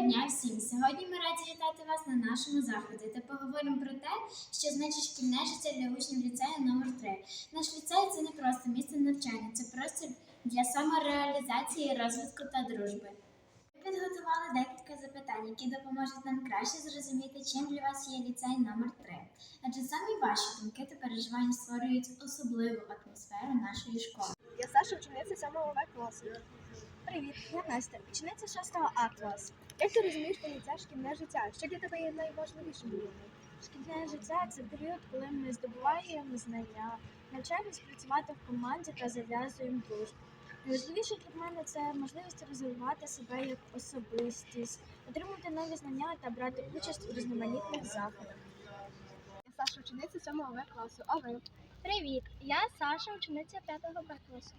дня всім! Сьогодні ми раді вітати вас на нашому заході та поговоримо про те, що значить шкільне життя для учнів ліцею номер 3 Наш ліцей це не просто місце навчання, це простір для самореалізації, розвитку та дружби. Ми підготували декілька запитань, які допоможуть нам краще зрозуміти, чим для вас є ліцей номер 3 Адже саме ваші думки та переживання створюють особливу атмосферу нашої школи. Я Саша, учениця 7 В класу. Привіт, я Настя, учениця 6 А класу. Як ти розумієш поняття шкільне життя? Що для тебе є найважливішим? Шкільне життя це період, коли ми здобуваємо знання, навчаємось працювати в команді та зав'язуємо дружбу. Найважливіше для мене це можливість розвивати себе як особистість, отримати нові знання та брати участь у різноманітних заходах. Я Саша, учениця 7 В класу. А ви? Привіт, я Саша, учениця 5 Б класу.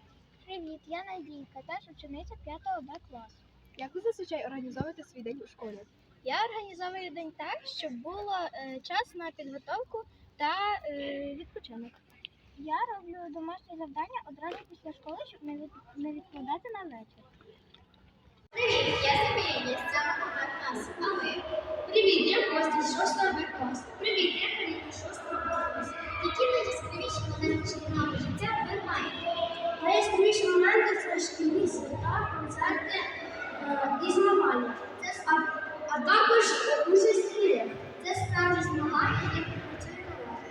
Привіт, я Надійка, теж учениця 5 Б класу. Як ви зазвичай організовуєте свій день у школі? Я організовую день так, щоб було е, час на підготовку та е, відпочинок. Я роблю домашні завдання одразу після школи, щоб не, від, не відкладати на вечір. Привіт, я Софія, з 7 класу. А ви? Привіт, я Костя з 6 Б класу. Привіт, я Каріна з 6 класу. Які найяскравіші моменти шкільного життя ви маєте? Найяскравіші моменти це шкільні свята, концерти е, і змагання. Це, а, а також участь в іграх. Це справді змагання, які працює на вас.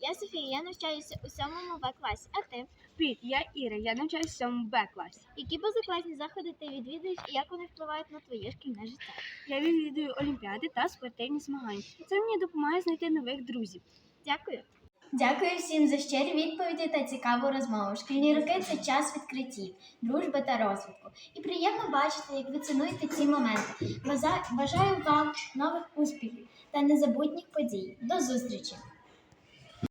Я Софія, я навчаюся у 7 Б класі. А ти? Привіт, я Іра, я навчаюся в 7 Б класі. Які позакласні заходи ти відвідуєш і як вони впливають на твоє шкільне життя? Я відвідую олімпіади та спортивні змагання. Це мені допомагає знайти нових друзів. Дякую. Дякую всім за щирі відповіді та цікаву розмову. Шкільні роки це час відкриттів, дружби та розвитку. І приємно бачити, як ви цінуєте ці моменти. Бажа- Бажаю вам нових успіхів та незабутніх подій. До зустрічі!